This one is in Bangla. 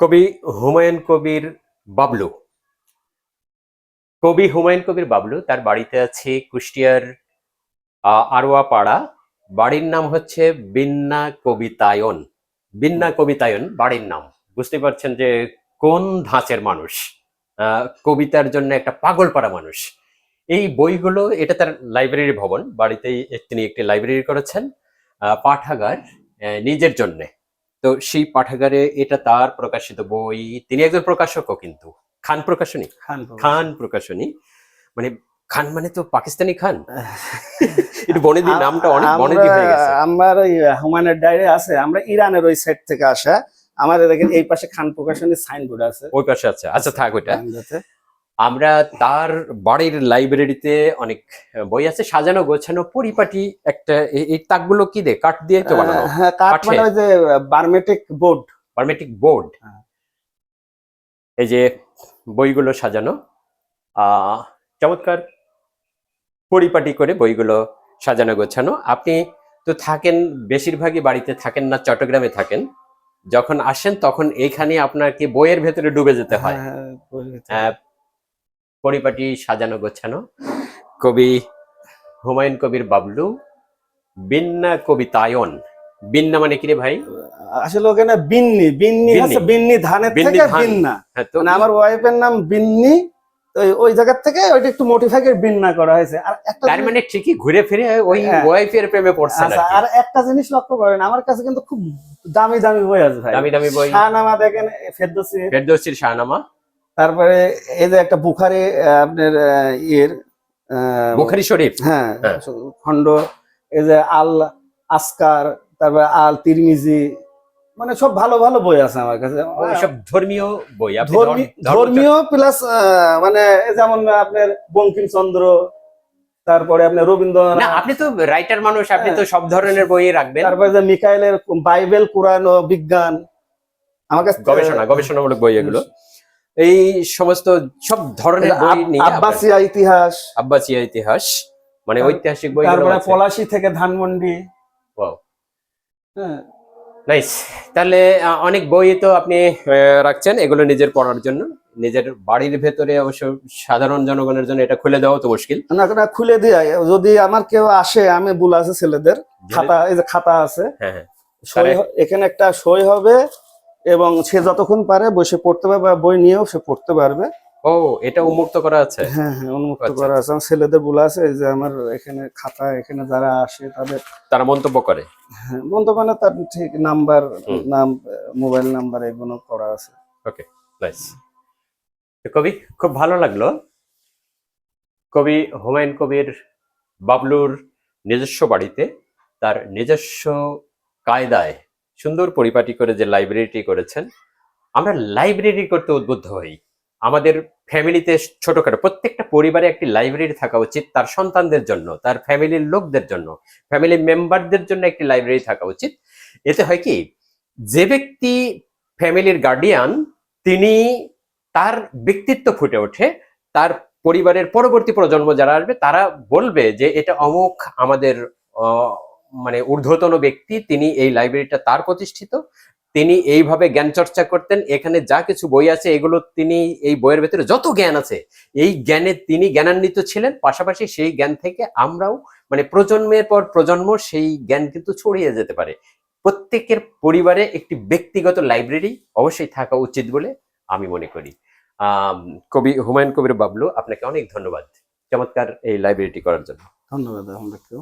কবি হুমায়ুন কবির বাবলু। কবি হুমায়ুন কবির বাবলু, তার বাড়িতে আছে কুষ্টিয়ার আরোয়া পাড়া বাড়ির নাম হচ্ছে বিন্না কবিতায়ন। বিন্না কবিতায়ন, বাড়ির নাম। বুঝতে পারছেন যে কোন ধাঁচের মানুষ। কবিতার জন্য একটা পাগল পাড়া মানুষ। এই বইগুলো, এটা তার লাইব্রেরি ভবন। বাড়িতেই তিনি একটি লাইব্রেরি করেছেন পাঠাগার নিজের জন্যে। তো সেই পাঠাগারে এটা তার প্রকাশিত বই। তিনি একজন প্রকাশকও কিন্তু। খান প্রকাশনী? খান প্রকাশনী। মানে খান মানে তো পাকিস্তানি খান। একটু নামটা অনেক বনেদি হয়ে গেছে। আমার ওই হুমায়ুনের ডায়েরি আছে আমরা ইরানের ওই সাইড থেকে আসা। আমাদের দেখেন এই পাশে খান প্রকাশনের সাইনবোর্ড আছে। ওই পাশে আছে। আচ্ছা থাক ওইটা। আমরা তার বাড়ির লাইব্রেরিতে অনেক বই আছে সাজানো গোছানো পরিপাটি একটা এই- তাকগুলো কি দে? কাঠ দিয়ে তো বানানো? হ্যাঁ কাঠ মানে ওই যে বার্মেটিক বোর্ড বার্মেটিক বোর্ড হ্যাঁ। এই যে বইগুলো সাজানো চমৎকার পরিপাটি করে বইগুলো সাজানো গোছানো। আপনি তো থাকেন বেশিরভাগই বাড়িতে থাকেন না চট্টগ্রামে থাকেন। যখন আসেন তখন এইখানে আপনাকে বইয়ের ভেতরে ডুবে যেতে হয়? আহ, পরিপাটি সাজানো গোছানো। কবি হুমায়ুন কবির বাবলু বিন্না কবিতায়ন বিন্না মানে কি রে ভাই? আসলে ওখানে বিন্নি বিন্নি। আছে বিন্নি। ধানের থেকে বিন্না। হ্যাঁ তো মানে আমার ওয়াইফের নাম বিন্নি ওই- ওই জায়গা থেকে ওইটা একটু মোটিফাই করে বিন্না করা হয়েছে। আর একটা তার মানে ঠিকই ঘুরে ফিরে ওই হ্যাঁ। ওয়াইফের প্রেমে পড়ছেন আচ্ছা আর আর একটা জিনিস লক্ষ্য করেন আমার কাছে কিন্তু খুব দামি দামি বই আছে ভাই। দামি দামি বই। শাহনামা দেখেন ফেরদৌসি। ফেরদৌসির শাহনামা। তারপরে এই যে একটা বুখারি আপনার ইয়ের বুখারি শরীফ? হ্যাঁ খন্ড এই যে আল আসকার তারপরে আল তিরমিজি মানে সব ভালো ভালো বই আছে আমার কাছে। সব ধর্মীয় বই আপনি ধর্মী- ধর্ম- ধর্ম- ধর্মীয় প্লাস মানে যেমন আপনার বঙ্কিমচন্দ্র তারপরে আপনার না রবীন্দ্রনাথ আপনি তো রাইটার মানুষ আপনি হ্যাঁ। তো সব ধরনের বই রাখবেন। তারপরে যে মিকাইলের বাইবেল কোরআন ও বিজ্ঞান আমার কাছে গবেষণা গবেষণামূলক বই এগুলো। এই সমস্ত সব ধরনের বই নিয়ে আব্বাসিয়া ইতিহাস। আব্বাসিয়া ইতিহাস মানে ঐতিহাসিক বই তারপরে পলাশি থেকে ধানমন্ডি। Wow. হ্যাঁ। নাইস তাহলে অনেক বই তো আপনি রাখছেন এগুলো নিজের পড়ার জন্য। নিজের বাড়ির ভেতরে অবশ্য সাধারণ জনগণের জন্য এটা খুলে দেওয়া তো মুশকিল। না না খুলে দিয়ে। যদি আমার কেউ আসে আমি বলে আছে ছেলেদের। খাতা এই যে খাতা আছে। হ্যাঁ হ্যাঁ। এখানে একটা সই হবে। এবং সে যতক্ষণ পারে বসে পড়তে পারবে বা বই নিয়েও সে পড়তে পারবে। ও এটা উন্মুক্ত করা আছে? হ্যাঁ হ্যাঁ উন্মুক্ত আচ্ছা, করা আছে। আমার ছেলেদের বলে আছে যে আমার এখানে খাতা এখানে যারা আসে তাদের তারা মন্তব্য করে? হ্যাঁ, মন্তব্য না তার ঠিক নাম্বার নাম মোবাইল নাম্বার এগুলো করা আছে। Okay nice. কবি খুব ভালো লাগল। কবি হুমায়ুন কবির বাবলুর নিজস্ব বাড়িতে তার নিজস্ব কায়দায় সুন্দর পরিপাটি করে যে লাইব্রেরিটি করেছেন, আমরা লাইব্রেরি করতে উদ্বুদ্ধ হই। আমাদের ফ্যামিলিতে ছোটখাটো, প্রত্যেকটা পরিবারে একটি লাইব্রেরি থাকা উচিত তার সন্তানদের জন্য, তার ফ্যামিলির লোকদের জন্য ফ্যামিলি মেম্বারদের জন্য একটি লাইব্রেরি থাকা উচিত। এতে হয় কি, যে ব্যক্তি ফ্যামিলির গার্ডিয়ান তিনি তার ব্যক্তিত্ব ফুটে ওঠে, তার পরিবারের পরবর্তী প্রজন্ম যারা আসবে, তারা বলবে যে এটা অমুক আমাদের মানে ঊর্ধ্বতন ব্যক্তি, তিনি এই লাইব্রেরিটা তার প্রতিষ্ঠিত। তিনি এইভাবে জ্ঞান চর্চা করতেন। এখানে যা কিছু বই আছে, এগুলো তিনি এই বইয়ের ভেতরে যত জ্ঞান আছে, এই জ্ঞানে তিনি জ্ঞানান্বিত ছিলেন। পাশাপাশি সেই জ্ঞান থেকে আমরাও মানে প্রজন্মের পর প্রজন্ম সেই জ্ঞান কিন্তু ছড়িয়ে যেতে পারে। প্রত্যেকের পরিবারে একটি ব্যক্তিগত লাইব্রেরি অবশ্যই থাকা উচিত বলে আমি মনে করি। কবি হুমায়ুন কবির বাবলু, আপনাকে অনেক ধন্যবাদ। চমৎকার এই লাইব্রেরিটি করার জন্য। ধন্যবাদ আপনাকেও।